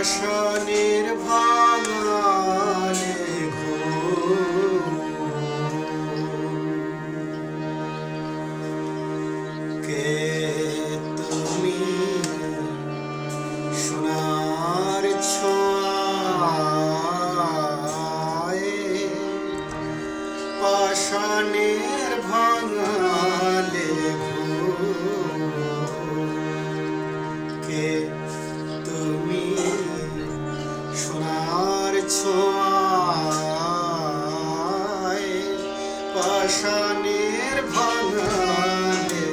পাষাণের ভাঙালে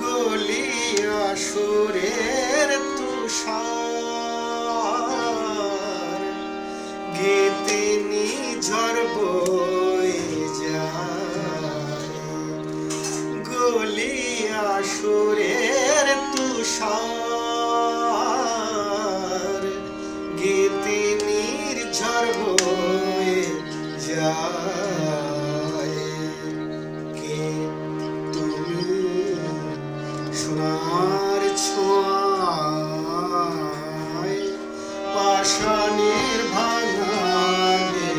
গলিয়া সুরের গলিয়া সুরের তুষার। পাষাণের ভাঙালে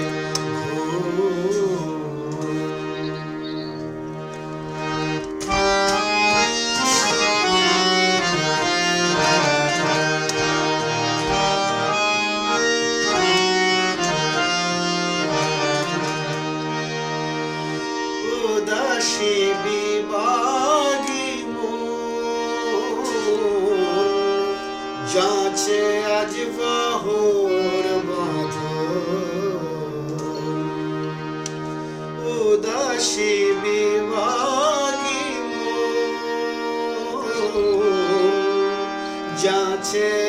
উদাসী বিবাগী মন যাচে আজ বাহুর মন যাচে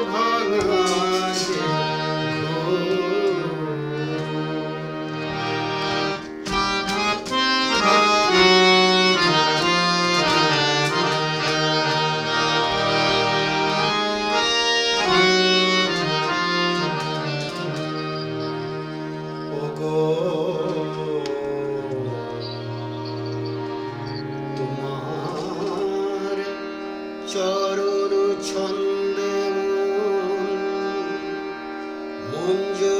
Onca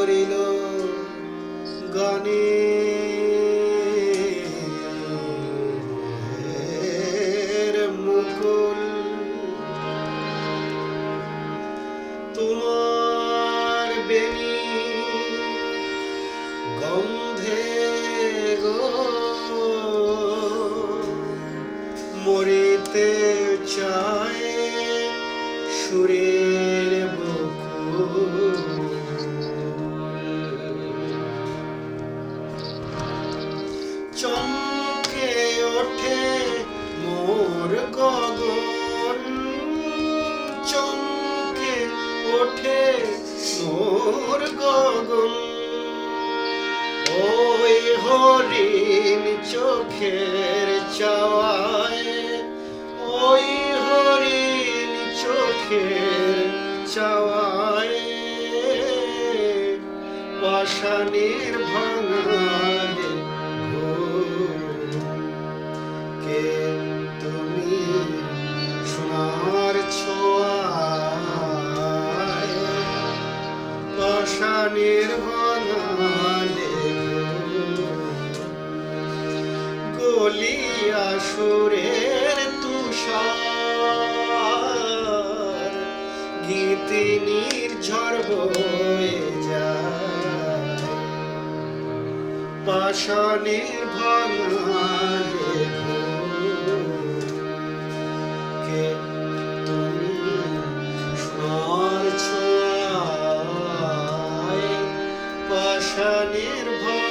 চমকে ওঠে মোর গগন। ওই হরিণ চোখের চাওয়ায় ওই হরিণ চোখের চাওয়ায় পাষাণের ভাঙালে পাষাণের ভাঙালে গলিয়া সুরের তুষার গীতি নির্ঝর বয়ে যায়। পাষাণের ভাঙালে নির্ভর